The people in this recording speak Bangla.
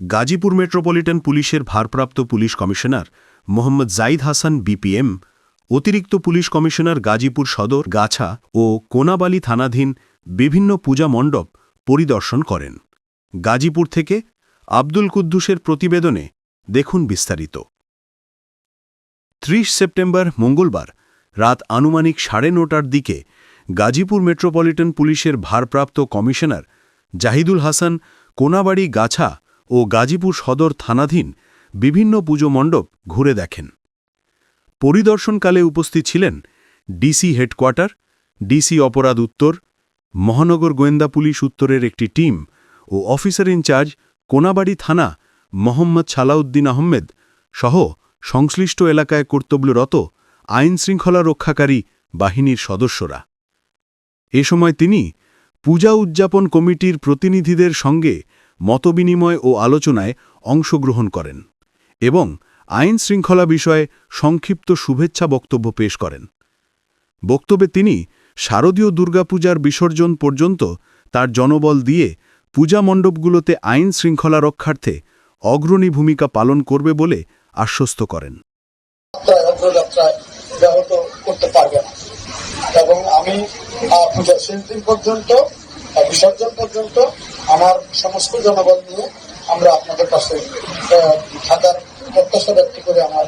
গাজীপুর মেট্রোপলিটন পুলিশের ভারপ্রাপ্ত police commissioner Mohammad Zaid Hasan BPM, অতিরিক্ত পুলিশ কমিশনার গাজীপুর সদর গাছা ও কোনাবালি থানাধীন বিভিন্ন পূজা মণ্ডপ পরিদর্শন করেন। গাজীপুর থেকে আব্দুল কুদ্দুসের প্রতিবেদনে দেখুন বিস্তারিত। ত্রিশ সেপ্টেম্বর মঙ্গলবার রাত আনুমানিক সাড়ে নটার দিকে গাজীপুর মেট্রোপলিটন পুলিশের ভারপ্রাপ্ত কমিশনার জাহিদুল হাসান কোনাবাড়ি গাছা ও গাজীপুর সদর থানাধীন বিভিন্ন পুজো মণ্ডপ ঘুরে দেখেন। পরিদর্শনকালে উপস্থিত ছিলেন ডিসি হেডকোয়ার্টার, ডিসি অপরাধ উত্তর, মহানগর গোয়েন্দা পুলিশ উত্তরের একটি টিম ও অফিসার ইনচার্জ কোনাবাড়ি থানা মোহাম্মদ সালাউদ্দিন আহমেদ সহ সংশ্লিষ্ট এলাকায় কর্তব্যরত আইন শৃঙ্খলা রক্ষাকারী বাহিনীর সদস্যরা। এ সময় তিনি পূজা উদযাপন কমিটির প্রতিনিধিদের সঙ্গে মতবিনিময় ও আলোচনায় অংশগ্রহণ করেন এবং আইন শৃঙ্খলা বিষয়ে সংক্ষিপ্ত শুভেচ্ছা বক্তব্য পেশ করেন। বক্তব্যে তিনি শারদীয় দুর্গাপূজার বিসর্জন পর্যন্ত তার জনবল দিয়ে পূজা মণ্ডপগুলোতে আইন শৃঙ্খলা রক্ষার্থে অগ্রণী ভূমিকা পালন করবে বলে আশ্বস্ত করেন। এবং আমি দিন পর্যন্ত বিসর্জন পর্যন্ত আমার সমস্ত জনগণ নিয়ে আমরা আপনাদের কাছে থাকার প্রত্যাশা ব্যক্ত করে আমার